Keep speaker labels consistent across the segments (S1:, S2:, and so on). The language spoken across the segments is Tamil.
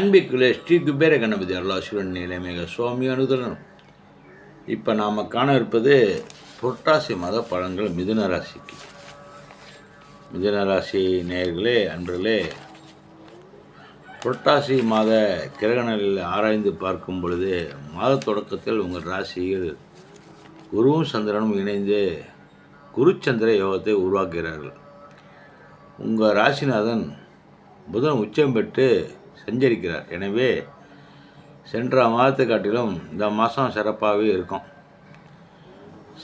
S1: அன்பிக்குள்ளே ஸ்ரீ குபேர கணபதி அருளாசுரன் நிலைமைக சுவாமி அனுதலன் இப்போ நாம் காண இருப்பது புரட்டாசி மத பழங்கள் மிதுன ராசிக்கு. மிதுன ராசி நேயர்களே அன்பர்களே புரட்டாசி மாத கிரகணங்களில் ஆராய்ந்து பார்க்கும் பொழுது மாத தொடக்கத்தில் உங்கள் ராசியில் குருவும் சந்திரனும் இணைந்து குருச்சந்திர யோகத்தை உருவாக்குகிறார்கள். உங்கள் ராசிநாதன் புதன் உச்சம் பெற்று சஞ்சரிக்கிறார். எனவே சென்ற மாதத்தை காட்டிலும் இந்த மாதம் சிறப்பாகவே இருக்கும்.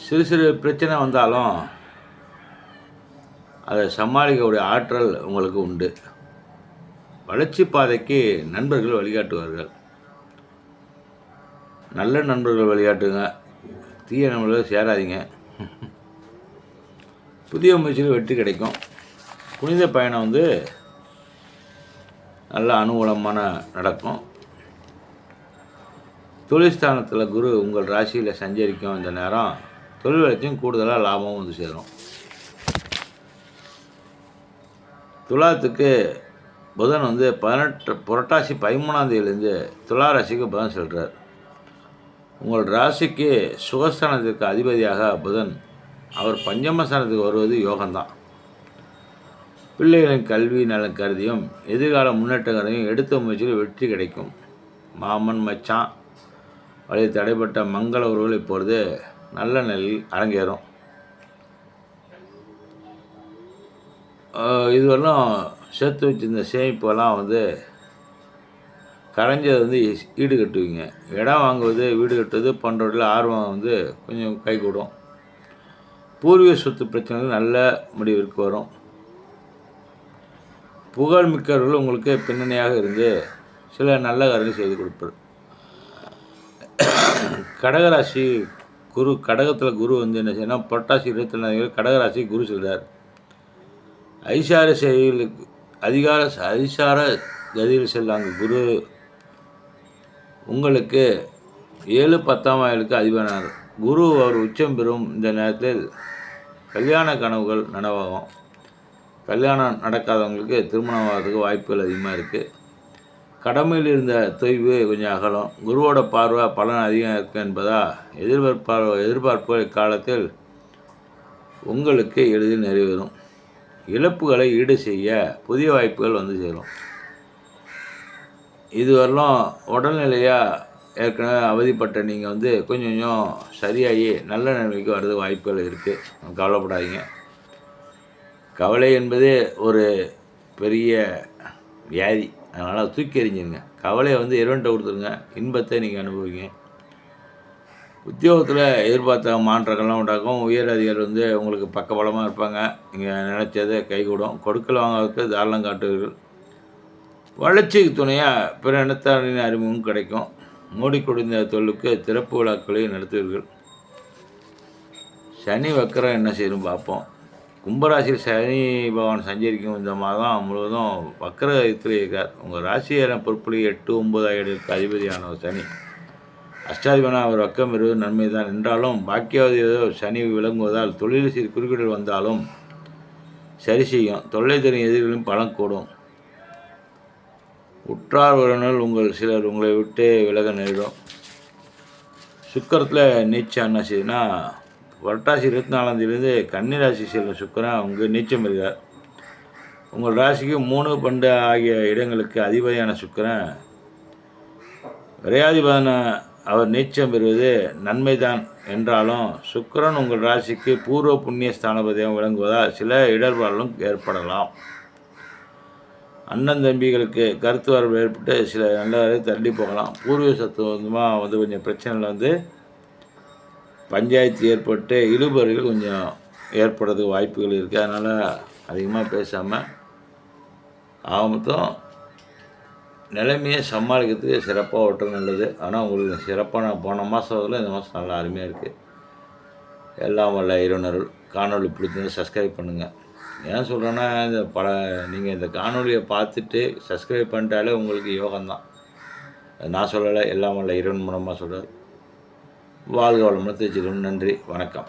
S1: சிறு சிறு பிரச்சனை வந்தாலும் அதை சமாளிக்கக்கூடிய ஆற்றல் உங்களுக்கு உண்டு. வளர்ச்சி பாதைக்கு நண்பர்கள் வழிகாட்டுவார்கள். நல்ல நண்பர்கள் வழிகாட்டுங்க. தீய நண்பர்கள் சேராதீங்க. புதிய முயற்சியில் வெற்றி கிடைக்கும். புனித பயணம் வந்து நல்ல அனுகூலமான நடக்கும். தொழில்ஸ்தானத்தில் குரு உங்கள் ராசியில் சஞ்சரிக்கும் இந்த நேரம் தொழில் வளர்ச்சியும் கூடுதலாக லாபமும் வந்து சேரும். துலாத்துக்கு புதன் வந்து பதினெட்டு புரட்டாசி பதிமூணாம் தேதியிலேருந்து துலா ராசிக்கு புதன் செல்கிறார் உங்கள் ராசிக்கு சுகஸ்தானத்திற்கு அதிபதியாக புதன் அவர் பஞ்சமஸ்தானத்துக்கு வருவது யோகம்தான். பிள்ளைகளின் கல்வி நலன் கருதியும் எதிர்கால முன்னேற்றங்களையும் எடுத்த முயற்சியில் வெற்றி கிடைக்கும். மாமன் மச்சான் வழி தடைப்பட்ட மங்கள உறவுகள் இப்பொழுது நல்ல நிலையில் அரங்கேறும். ஆஹ் இதுவரையும் சேர்த்து வச்சிருந்த சேமிப்பெல்லாம் வந்து கரைஞ்சதை வந்து ஈடு கட்டுவீங்க. இடம் வாங்குவது வீடு கட்டுவது போன்றவற்றில் ஆர்வம் வந்து கொஞ்சம் கைகூடும். பூர்வீக சொத்து பிரச்சனைகள் நல்ல முடிவிற்கு வரும். புகழ்மிக்கவர்கள் உங்களுக்கு பின்னணியாக இருந்து சில நல்ல காரியங்கள் செய்து கொடுப்பார். கடகராசி குரு கடகத்தில் குரு வந்து என்ன செய்யணும் புரட்டாசி இருபத்தி நாலு கடகராசி குரு சொல்கிறார் ஐசார செயலுக்கு அதிகார அதிசார கதியில் செல்லாங்க குரு. உங்களுக்கு ஏழு பத்தாம் வயலுக்கு அதிபனார். குரு அவர் உச்சம் பெறும் இந்த நேரத்தில் கல்யாண கனவுகள் நனவாகும். கல்யாணம் நடக்காதவங்களுக்கு திருமணம் ஆகிறதுக்கு வாய்ப்புகள் அதிகமாக இருக்குது கடமையில் இருந்த தொய்வு கொஞ்சம் அகலும். குருவோட பார்வை பலன் அதிகம் இருக்கும் என்பதால் எதிர்பார்ப்பார் எதிர்பார்ப்பு காலத்தில் உங்களுக்கு எளிதில் நிறைவேறும். இழப்புகளை ஈடு செய்ய புதிய வாய்ப்புகள் வந்து சேரும். இதுவரையிலும் உடல்நிலையாக ஏற்கனவே அவதிப்பட்ட நீங்கள் வந்து கொஞ்சம் கொஞ்சம் சரியாகி நல்ல நிலைமைக்கு வர்றது வாய்ப்புகள் இருக்குது கவலைப்படாதீங்க. கவலை என்பதே ஒரு பெரிய வியாதி. அதனால் தூக்கி எறிஞ்சிருங்க. கவலையை வந்து இறைவன்ட்ட கொடுத்துருங்க. இன்பத்தை நீங்கள் அனுபவிங்க. உத்தியோகத்தில் எதிர்பார்த்த மாற்றங்கள்லாம் உண்டாக்கும் உயர் அதிகாரி வந்து உங்களுக்கு பக்கபலமாக இருப்பாங்க. நீங்கள் நினச்சதை கைகூடும். கொடுக்கல் வாங்குறதுக்கு தாராளம் காட்டுவீர்கள். வளர்ச்சிக்கு துணையாக பிற இனத்தாரின் அறிமுகம் கிடைக்கும். மூடி குடிந்த தொழிலுக்கு திறப்பு விழாக்களையும் நடத்துவீர்கள். சனி வக்கரம் என்ன செய்யணும் பார்ப்போம். கும்பராசியில் சனி பகவான் சஞ்சரிக்கும் விதமாக தான் முழுவதும் வக்கரத்தில் இருக்கார். உங்கள் ராசியான பொறுப்புலி எட்டு ஒன்பது அதிபதியான ஒரு சனி. அஷ்டாதிபனா அவர் வக்கம் இருவது நன்மை தான். என்றாலும் பாக்கியாவதியோ சனி விளங்குவதால் தொழில் சிறு குறுக்கீடுகள் வந்தாலும் சரி செய்யும். தொல்லை தரும் எதிரிகளும் பலம் கூடும். உற்றார் உறவினர் உங்கள் சிலர் உங்களை விட்டு விலக நேரிடும். சுக்கரத்தில் நீச்சம் என்ன செய்யுதுன்னா புரட்டாசி இருபத்தி நாலாந்தேதியிலேருந்து கன்னி ராசி செல்லும் சுக்கரன் உங்கள் நீச்சம் இருக்கார் உங்கள் ராசிக்கு மூணு பண்டு ஆகிய இடங்களுக்கு அதிபதியான சுக்கரன். விரையாதிபதன அவர் நீச்சம் பெறுவது நன்மைதான் என்றாலும் சுக்கிரன் உங்கள் ராசிக்கு பூர்வ புண்ணிய ஸ்தானபதியாக விளங்குவதால் சில இடர்பாடுகளும் ஏற்படலாம். அண்ணன் தம்பிகளுக்கு கருத்து வரவு ஏற்பட்டு சில நல்லவரை தள்ளி போகலாம். பூர்வீக சத்துவமாக வந்து கொஞ்சம் பிரச்சனையில் வந்து பஞ்சாயத்து ஏற்பட்டு இழுபறிகள் கொஞ்சம் ஏற்படுறதுக்கு வாய்ப்புகள் இருக்குது அதனால் அதிகமாக பேசாமல் ஆக மொத்தம் நிலைமையை சமாளிக்கிறதுக்கு சிறப்பாக ஓட்டுறது நல்லது. ஆனால் உங்களுக்கு சிறப்பான போன மாதத்தில் இந்த மாதம் நல்லா அருமையாக இருக்குது எல்லாம் வல்ல இறைவனர்கள் காணொளி பிடிச்சிருந்து சப்ஸ்கிரைப் பண்ணுங்கள் ஏன் சொல்கிறேன்னா இந்த பல நீங்கள் இந்த காணொளியை பார்த்துட்டு சப்ஸ்கிரைப் பண்ணிட்டாலே உங்களுக்கு யோகம்தான். அது நான் சொல்லலை எல்லாம் வல்ல இறைவன் மூலமாக சொல்கிறார் வாழ்க வளமுடன் வச்சுக்கணும் நன்றி வணக்கம்.